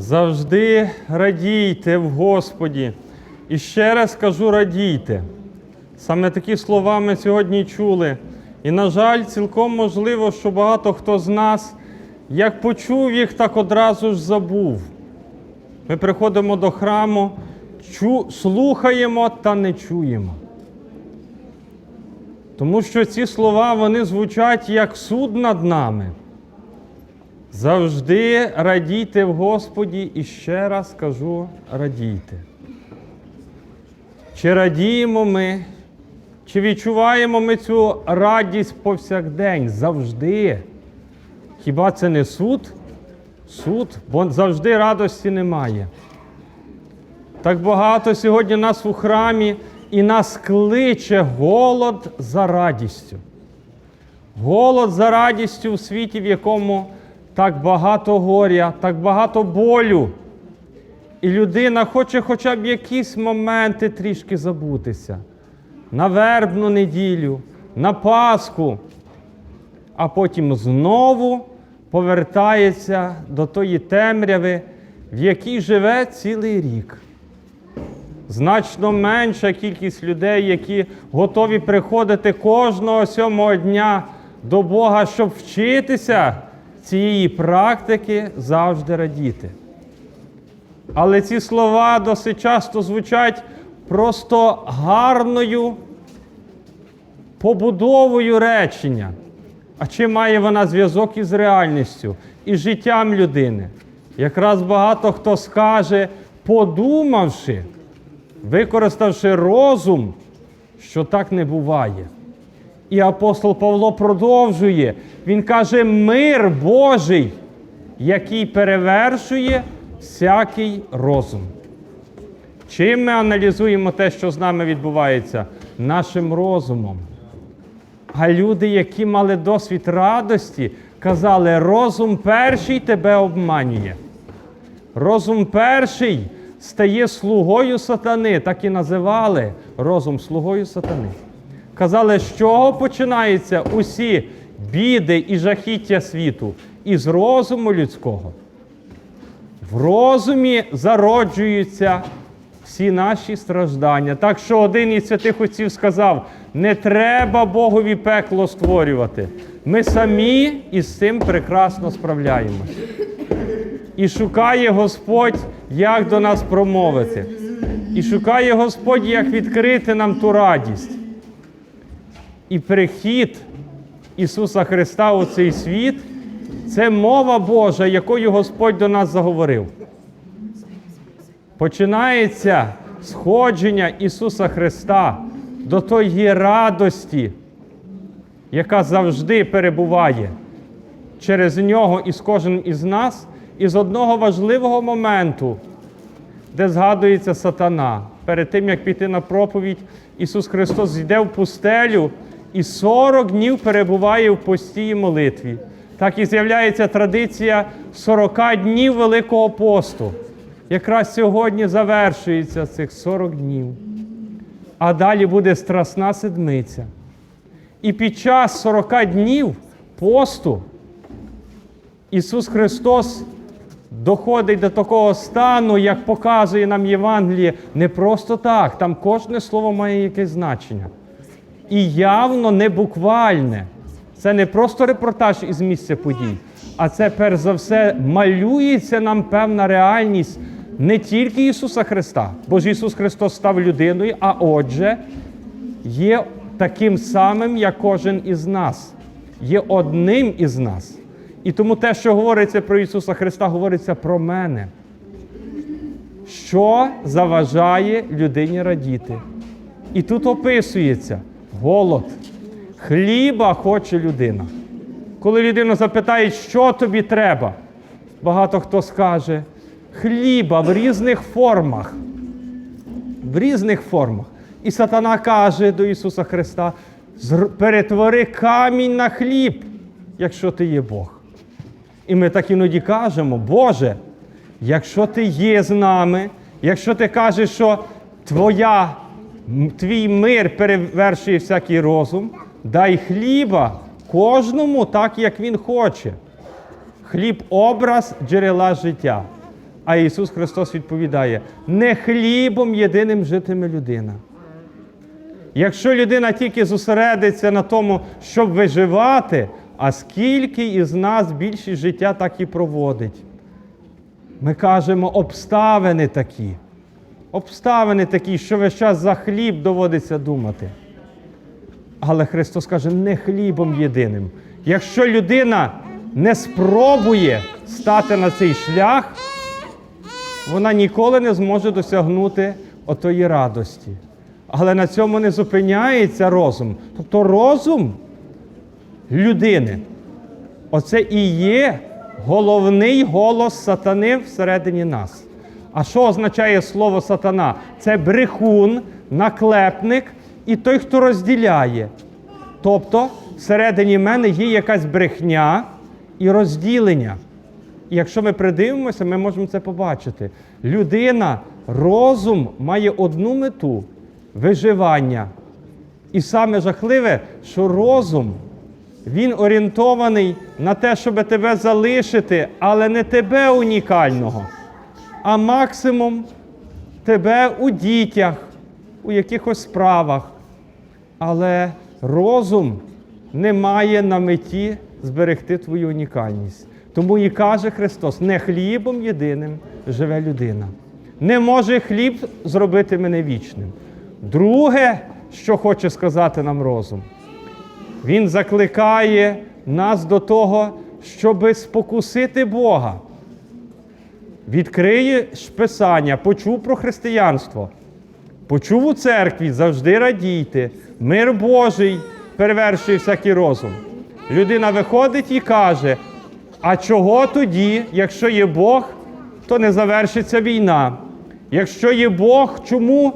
Завжди радійте в Господі. І ще раз кажу радійте. Саме такі слова ми сьогодні чули. І, на жаль, цілком можливо, що багато хто з нас, як почув їх, так одразу ж забув. Ми приходимо до храму, чу, слухаємо та не чуємо. Тому що ці слова вони звучать як суд над нами. Завжди радійте в Господі і ще раз кажу, радійте. Чи радіємо ми, чи відчуваємо ми цю радість повсякдень завжди? Хіба це не суд? Суд, бо завжди радості немає. Так багато сьогодні нас у храмі і нас кличе голод за радістю. Голод за радістю в світі, в якому так багато горя, так багато болю. І людина хоче хоча б якісь моменти трішки забутися. На вербну неділю, на Пасху, а потім знову повертається до тої темряви, в якій живе цілий рік. Значно менша кількість людей, які готові приходити кожного сьомого дня до Бога, щоб вчитися цієї практики завжди радіти. Але ці слова досить часто звучать просто гарною побудовою речення. А чи має вона зв'язок із реальністю, із життям людини? Якраз багато хто скаже, подумавши, використавши розум, що так не буває. І апостол Павло продовжує. Він каже: мир Божий, який перевершує всякий розум. Чим ми аналізуємо те, що з нами відбувається? Нашим розумом. А люди, які мали досвід радості, казали, розум перший тебе обманює. Розум перший стає слугою сатани, так і називали розум слугою сатани. Казали, з чого починаються усі біди і жахіття світу? Із розуму людського. В розумі зароджуються всі наші страждання. Так що один із святих отців сказав: не треба Богові пекло створювати. Ми самі із цим прекрасно справляємось. І шукає Господь, як до нас промовити. І шукає Господь, як відкрити нам ту радість. І прихід Ісуса Христа у цей світ це мова Божа, якою Господь до нас заговорив. Починається сходження Ісуса Христа до тої радості, яка завжди перебуває через нього і з кожним із нас, із одного важливого моменту, де згадується сатана. Перед тим, як піти на проповідь, Ісус Христос йде в пустелю і 40 днів перебуває в постій молитві. Так і з'являється традиція 40 днів Великого посту. Якраз сьогодні завершується цих 40 днів. А далі буде Страсна седмиця. І під час 40 днів посту Ісус Христос доходить до такого стану, як показує нам Євангеліє, не просто так, там кожне слово має якесь значення. І явно не буквальне. Це не просто репортаж із місця подій, а це перш за все малюється нам певна реальність не тільки Ісуса Христа, бо ж Ісус Христос став людиною, а отже, є таким самим, як кожен із нас, є одним із нас. І тому те, що говориться про Ісуса Христа, говориться про мене. Що заважає людині радіти? І тут описується голод. Хліба хоче людина. Коли людина запитає, що тобі треба, багато хто скаже хліба в різних формах. В різних формах. І сатана каже до Ісуса Христа: перетвори камінь на хліб, якщо ти є Бог. І ми так іноді кажемо, Боже, якщо ти є з нами, якщо ти кажеш, що твоя, твій мир перевершує всякий розум, дай хліба кожному так, як він хоче. Хліб образ джерела життя. А Ісус Христос відповідає: не хлібом єдиним житиме людина. Якщо людина тільки зосередиться на тому, щоб виживати, а скільки із нас більшість життя так і проводить. Ми кажемо обставини такі. Обставини такі, що весь час за хліб доводиться думати. Але Христос каже, не хлібом єдиним. Якщо людина не спробує стати на цей шлях, вона ніколи не зможе досягнути отої радості. Але на цьому не зупиняється розум. Тобто розум людини оце і є головний голос сатани всередині нас. А що означає слово сатана? Це брехун, наклепник і той, хто розділяє. Тобто, всередині мене є якась брехня і розділення. І якщо ми придивимося, ми можемо це побачити. Людина, розум має одну мету виживання. І саме жахливе, що розум, він орієнтований на те, щоб тебе залишити, але не тебе унікального, а максимум тебе у дітях, у якихось справах. Але розум не має на меті зберегти твою унікальність. Тому і каже Христос: не хлібом єдиним живе людина. Не може хліб зробити мене вічним. Друге, що хоче сказати нам розум, він закликає нас до того, щоби спокусити Бога. Відкриєш Писання, почув про християнство, почув у церкві, завжди радійте. Мир Божий перевершує всякий розум. Людина виходить і каже: а чого тоді, якщо є Бог, то не завершиться війна? Якщо є Бог, чому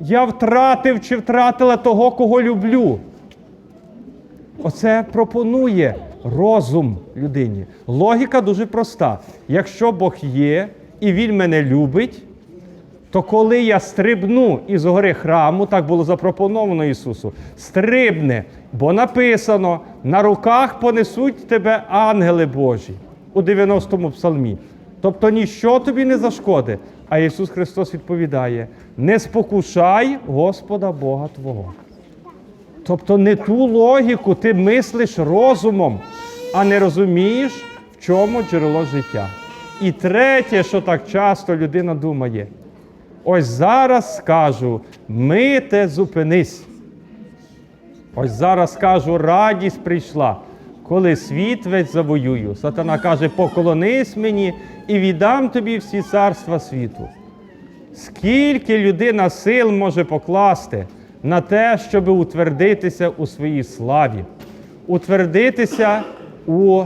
я втратив чи втратила того, кого люблю? Оце пропонує розум людині. Логіка дуже проста. Якщо Бог є і Він мене любить, то коли я стрибну із гори храму, так було запропоновано Ісусу, стрибне, бо написано: на руках понесуть тебе ангели Божі у 90-му псалмі. Тобто ніщо тобі не зашкодить. А Ісус Христос відповідає: не спокушай Господа Бога Твого. Тобто не ту логіку ти мислиш розумом, а не розумієш, в чому джерело життя. І третє, що так часто людина думає, ось зараз скажу, мите зупинись. Ось зараз скажу, радість прийшла, коли світ весь завоюю. Сатана каже, поклонись мені і віддам тобі всі царства світу. Скільки людина сил може покласти на те, щоб утвердитися у своїй славі, утвердитися у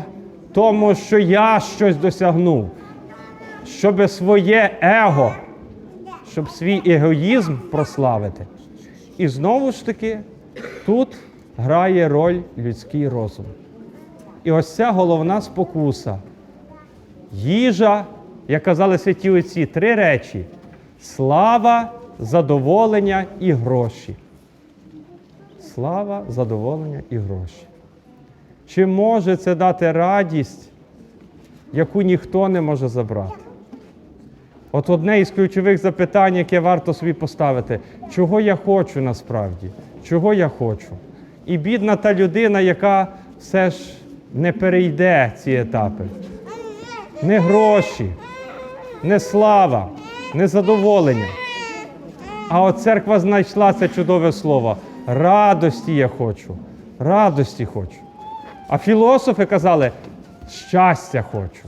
тому, що я щось досягнув, щоб своє его, щоб свій егоїзм прославити. І знову ж таки, тут грає роль людський розум. І ось ця головна спокуса. Їжа, як казали святі отці, три речі: слава, задоволення і гроші. Слава, задоволення і гроші. Чи може це дати радість, яку ніхто не може забрати? От одне із ключових запитань, яке варто собі поставити, чого я хочу насправді? Чого я хочу? І бідна та людина, яка все ж не перейде ці етапи. Не гроші, не слава, не задоволення. А от церква знайшла це чудове слово. Радості я хочу. Радості хочу. А філософи казали, щастя хочу.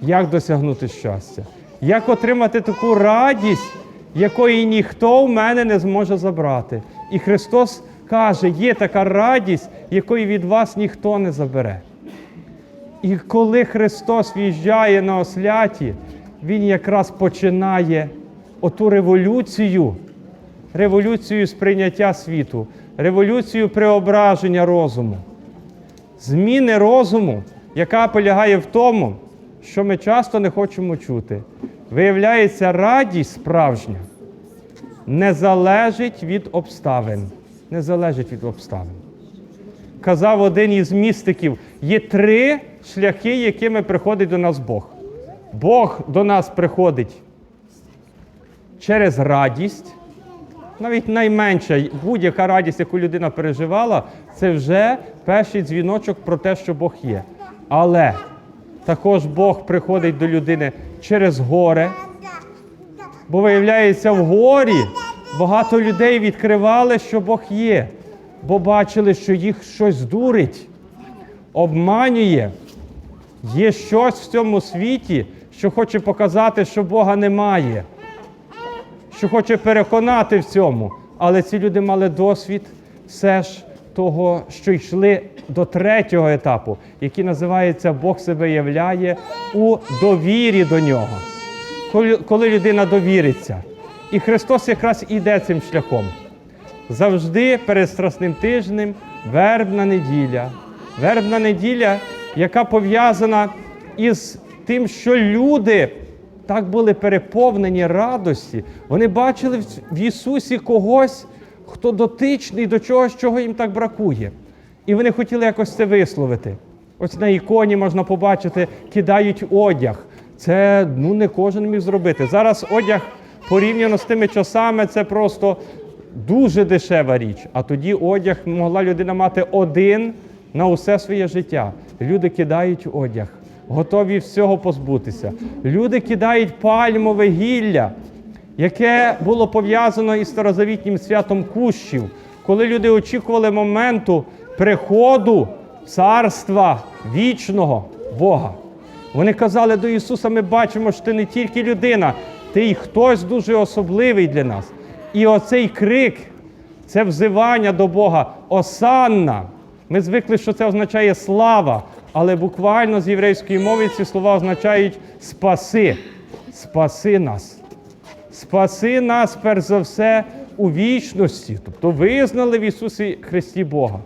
Як досягнути щастя? Як отримати таку радість, якої ніхто в мене не зможе забрати? І Христос каже, є така радість, якої від вас ніхто не забере. І коли Христос в'їжджає на осляті, Він якраз починає оту революцію, революцію сприйняття світу, революцію преображення розуму, зміни розуму, яка полягає в тому, що ми часто не хочемо чути. Виявляється, радість справжня не залежить від обставин. Не залежить від обставин. Казав один із містиків: є три шляхи, якими приходить до нас Бог. Бог до нас приходить через радість. Навіть найменша будь-яка радість, яку людина переживала, це вже перший дзвіночок про те, що Бог є. Але також Бог приходить до людини через горе. Бо виявляється, в горі багато людей відкривали, що Бог є, бо бачили, що їх щось дурить, обманює. Є щось в цьому світі, що хоче показати, що Бога немає, що хоче переконати в цьому. Але ці люди мали досвід все ж того, що йшли до третього етапу, який називається Бог себе являє у довірі до нього. Коли, людина довіриться. І Христос якраз іде цим шляхом. Завжди перед Страсним тижнем вербна неділя. Вербна неділя, яка пов'язана із тим, що люди так були переповнені радості. Вони бачили в- Ісусі когось, хто дотичний до чогось, чого їм так бракує. І вони хотіли якось це висловити. Ось на іконі можна побачити, кидають одяг. Це ну, не кожен міг зробити. Зараз одяг порівняно з тими часами це просто дуже дешева річ. А тоді одяг могла людина мати один на усе своє життя. Люди кидають одяг, готові всього позбутися. Люди кидають пальмове гілля, яке було пов'язано із старозавітнім святом кущів, коли люди очікували моменту приходу царства вічного Бога. Вони казали до Ісуса: ми бачимо, що ти не тільки людина, ти й хтось дуже особливий для нас. І оцей крик, це взивання до Бога, осанна. Ми звикли, що це означає слава, але буквально з єврейської мови ці слова означають спаси, спаси нас. Спаси нас, перш за все, у вічності, тобто визнали в Ісусі Христі Бога.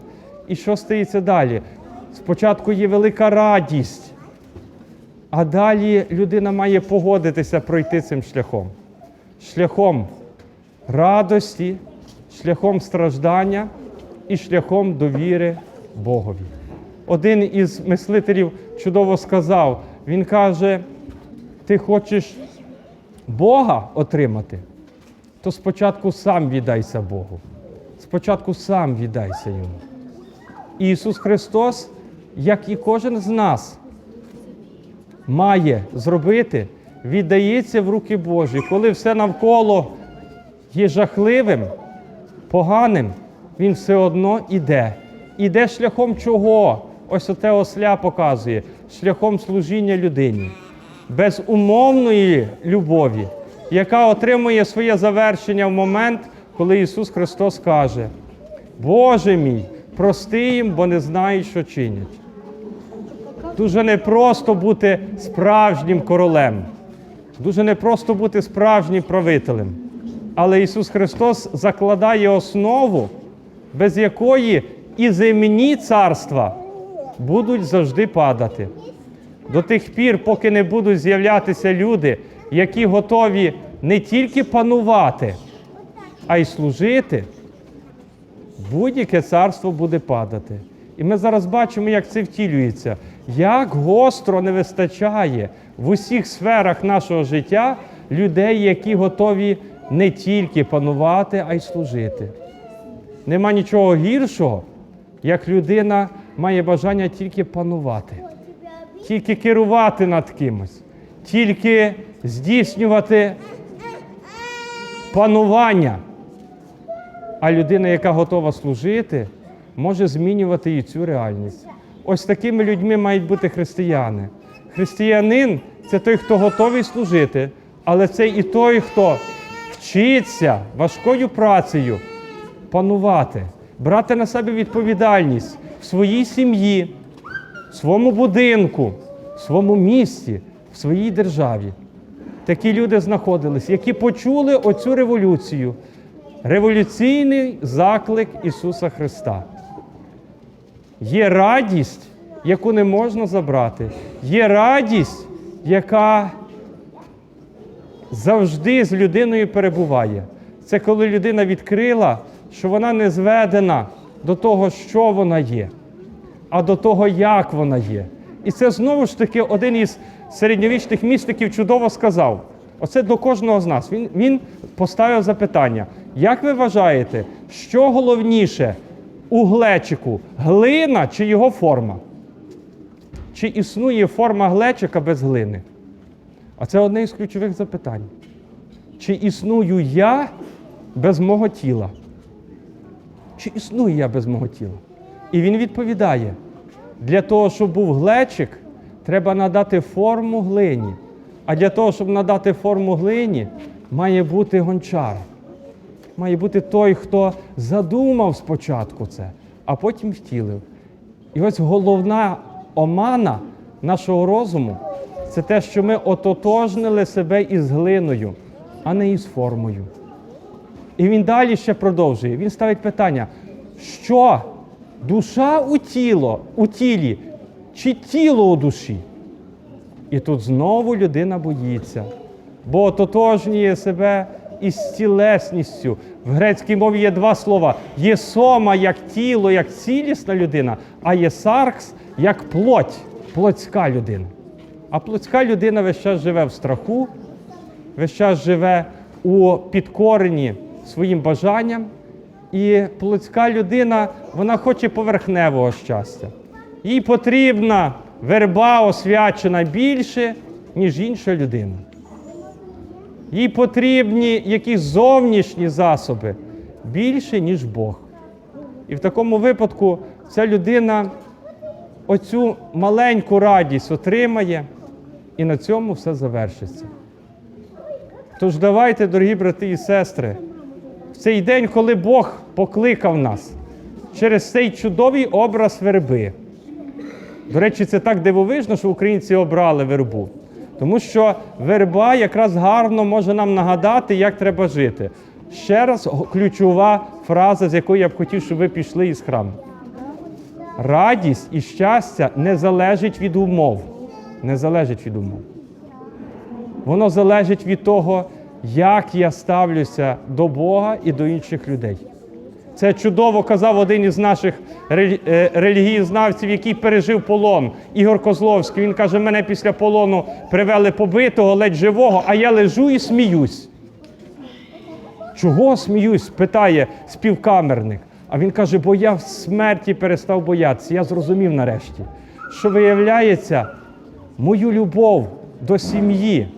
І що стається далі? Спочатку є велика радість, а далі людина має погодитися пройти цим шляхом. Шляхом радості, шляхом страждання і шляхом довіри Богові. Один із мислителів чудово сказав: він каже: ти хочеш Бога отримати, то спочатку сам віддайся Богу. Спочатку сам віддайся йому. Ісус Христос, як і кожен з нас, має зробити, віддається в руки Божі. Коли все навколо є жахливим, поганим, Він все одно іде. Іде шляхом чого? Ось оте осля показує, шляхом служіння людині, безумовної любові, яка отримує своє завершення в момент, коли Ісус Христос каже: Боже мій, прости їм, бо не знають, що чинять. Дуже непросто бути справжнім королем. Дуже непросто бути справжнім правителем. Але Ісус Христос закладає основу, без якої і земні царства будуть завжди падати. До тих пір, поки не будуть з'являтися люди, які готові не тільки панувати, а й служити, будь-яке царство буде падати. І ми зараз бачимо, як це втілюється, як гостро не вистачає в усіх сферах нашого життя людей, які готові не тільки панувати, а й служити. Нема нічого гіршого, як людина має бажання тільки панувати, тільки керувати над кимось, тільки здійснювати панування. А людина, яка готова служити, може змінювати і цю реальність. Ось такими людьми мають бути християни. Християнин це той, хто готовий служити, але це і той, хто вчиться важкою працею панувати, брати на себе відповідальність своїй сім'ї, своєму будинку, своєму місті, в своїй державі. Такі люди знаходились, які почули оцю революцію, революційний заклик Ісуса Христа. Є радість, яку не можна забрати. Є радість, яка завжди з людиною перебуває. Це коли людина відкрила, що вона не зведена до того, що вона є, а до того, як вона є. І це знову ж таки один із середньовічних містиків чудово сказав. Оце до кожного з нас. Він, він поставив запитання: як ви вважаєте, що головніше у глечику глина чи його форма? Чи існує форма глечика без глини? А це одне із ключових запитань. Чи існую я без мого тіла? Чи існую я без мого тіла? І він відповідає: для того, щоб був глечик, треба надати форму глині. А для того, щоб надати форму глині, має бути гончар. Має бути той, хто задумав спочатку це, а потім втілив. І ось головна омана нашого розуму це те, що ми ототожнили себе із глиною, а не із формою. І він далі ще продовжує. Він ставить питання, що душа у тіло, у тілі, чи тіло у душі? І тут знову людина боїться, бо ототожнює себе із тілесністю. В грецькій мові є два слова: є сома як тіло, як цілісна людина, а є саркс як плоть, плотська людина. А плотська людина весь час живе в страху, весь час живе у підкоренні своїм бажанням. І плотська людина, вона хоче поверхневого щастя. Їй потрібна верба освячена більше, ніж інша людина. Їй потрібні якісь зовнішні засоби більше, ніж Бог. І в такому випадку ця людина оцю маленьку радість отримає, і на цьому все завершиться. Тож давайте, дорогі брати і сестри, цей день, коли Бог покликав нас через цей чудовий образ верби. До речі, це так дивовижно, що українці обрали вербу. Тому що верба якраз гарно може нам нагадати, як треба жити. Ще раз ключова фраза, з якої я б хотів, щоб ви пішли із храму. Радість і щастя не залежить від умов. Не залежить від умов. Воно залежить від того, як я ставлюся до Бога і до інших людей. Це чудово казав один із наших е, релігієзнавців, який пережив полон. Ігор Козловський. Він каже: мене після полону привели побитого, ледь живого, а я лежу і сміюсь. Чого сміюсь? питає співкамерник. А він каже, бо я в смерті перестав боятися. Я зрозумів нарешті, що виявляється, мою любов до сім'ї,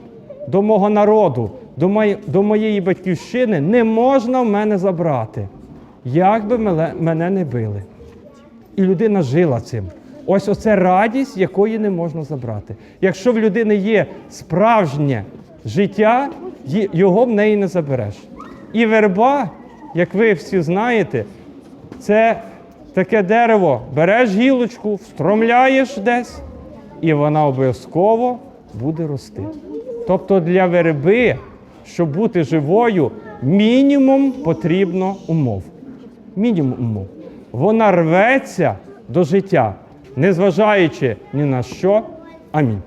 до мого народу, до, мої- до моєї батьківщини не можна в мене забрати, як би мене не били. І людина жила цим. Ось оце радість, якої не можна забрати. Якщо в людини є справжнє життя, його в неї не забереш. І верба, як ви всі знаєте, це таке дерево. Береш гілочку, встромляєш десь, і вона обов'язково буде рости. Тобто для верби, щоб бути живою, мінімум потрібно умов. Мінімум умов. Вона рветься до життя, незважаючи ні на що. Амінь.